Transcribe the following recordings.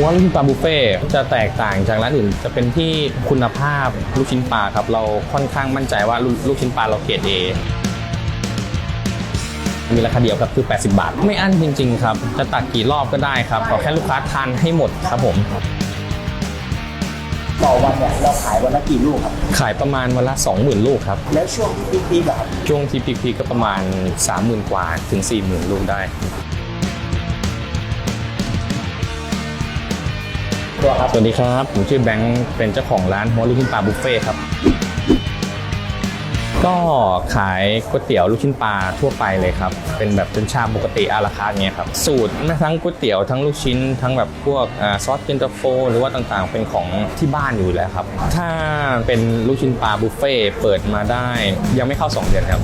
หัวลูกชิ้นปลาบุฟเฟ่ต์จะแตกต่างจากร้านอื่น จะเป็นที่คุณภาพลูกชิ้นปลาครับ เราค่อนข้างมั่นใจว่าลูกลูกชิ้นปลาเราเกรดเอมีราคาเดียวครับคือ 80 บาท ไม่อั้นจริง ๆ ครับ จะตักกี่รอบก็ได้ครับขอแค่ลูกค้าทานให้หมดครับผมต่อวันเนี่ยเราขายวันละกี่ลูกครับ ขายประมาณวันละ 20,000 ลูกครับ แล้วช่วงที่พีคๆอะครับช่วงที่พีคๆก็ประมาณ 30,000 กว่าถึง 40,000 ลูกได้ ตัวครับ สวัสดีครับ ผมชื่อแบงค์เป็นเจ้าของร้านหัวลูกชิ้นปลาบุฟเฟ่ครับ ก็ขายก๋วยเตี๋ยวลูกชิ้นปลาทั่วไปเลยครับ เป็นแบบเป็นชามปกติอาราคาเงี้ยครับ สูตรทั้งก๋วยเตี๋ยวทั้งลูกชิ้น ทั้งแบบพวกอซอสเย็นตาโฟ หรือว่าต่างๆ เป็นของที่บ้านอยู่แล้วครับ ถ้าเป็นลูกชิ้นปลาบุฟเฟ่เปิดมาได้ยังไม่เข้า 2 เดือนครับ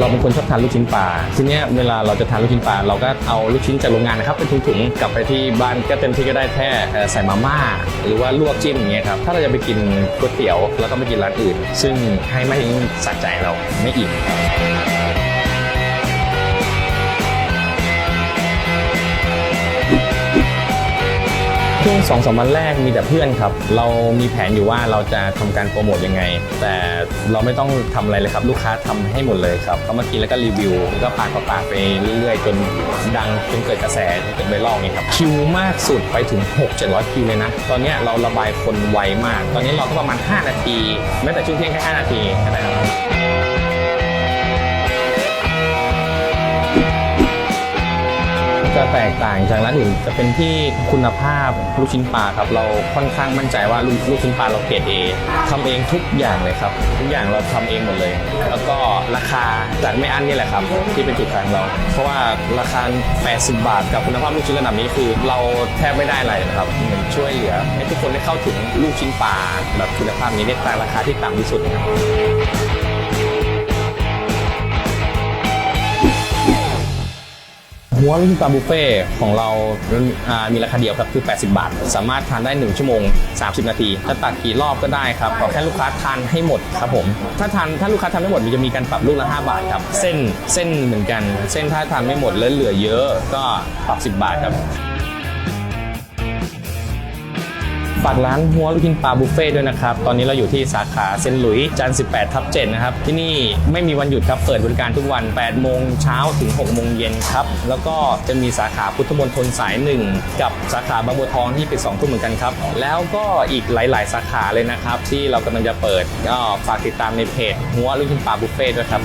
เราเป็นคนชอบทานลูกชิ้นปลาทีเนี้ยเวลาเราจะทานลูกชิ้นปลาเราก็เอาลูกชิ้นจากโรงงานนะครับเป็นถุงๆกลับไปที่บ้านก็เต็มที่ก็ได้แค่ใส่มาม่า หรือว่าลวกจิ้มอย่างเงี้ยครับถ้าเราจะไปกินก๋วยเตี๋ยวเราต้องไปกินร้านอื่น ซึ่งให้ไม่สะใจเราไม่อิ่ม งสองสามวันแรกมีแต่เพื่อนครับ เรามีแผนอยู่ว่าเราจะทำการโปรโมทยังไง แต่เราไม่ต้องทำอะไรเลยครับ ลูกค้าทำให้หมดเลยครับเขามากินแล้วก็รีวิวแล้วก็ปากต่อปากไปเรื่อยๆ จนดังจนเกิดกระแสจนเกิดไวรัลนี่ครับคิวมากสุดไปถึง 6 7 0 0คิวเลยนะ ตอนเนี้ยเราระบายคนไวมาก ตอนนี้เราก็ประมาณ 5 นาทีแม้แต่ช่วงเที่ยงแค่5นาทีนะครับ แตกต่างจากร้านอื่นจะเป็นที่คุณภาพลูกชิ้นปลาครับเราค่อนข้างมั่นใจว่าลูกลูกชิ้นปลาเราเกรดเอทำเองทุกอย่างเลยครับ ทุกอย่างเราทำเองหมดเลย แล้วก็ราคาจากไม่อั้นนี่แหละครับ ที่เป็นจุดขายของเรา เพราะว่าราคา 80 บาท กับคุณภาพลูกชิ้นระดับนี้คือ เราแทบไม่ได้อะไรนะครับเหมือนช่วยเหลือให้ทุกคนได้เข้าถึงลูกชิ้นปลาแบบคุณภาพนี้ในราคาที่ต่ำที่สุดครับ หัวลูกชิ้นปลาบุฟเฟ่ของเราอ่ามีราคาเดียวครับคือ 80 บาท สามารถทานได้ 1 ชั่วโมง 30 นาที จะตักกี่รอบก็ได้ครับขอแค่ลูกค้าทานให้หมดครับผม ถ้าทานถ้าลูกค้าทานไม่หมดมันจะมีการปรับลูกละ 5 บาทครับ เส้นเส้นเหมือนกัน เส้นถ้าทานไม่หมดแล้วเหลือเยอะก็ปรับ 10 บาทครับ ฝากร้านหัวลูกชิ้นปลาบุฟเฟ่ต์ด้วยนะครับ ตอนนี้เราอยู่ที่สาขาเซนหลุยจันทร์18ทับ7นะครับ ที่นี่ไม่มีวันหยุดครับ เปิดบริการทุกวัน 8 โมงเช้าถึง 6 โมงเย็นครับ แล้วก็จะมีสาขาพุทธมณฑลสาย 1 กับสาขาบางบัวทองที่ปิด2ทุ่มเหมือนกันครับ แล้วก็อีกหลาย ๆ สาขาเลยนะครับ ที่เรากำลังจะเปิดก็ฝากติดตามในเพจหัวลูกชิ้นปลาบุฟเฟ่ต์ด้วยครับ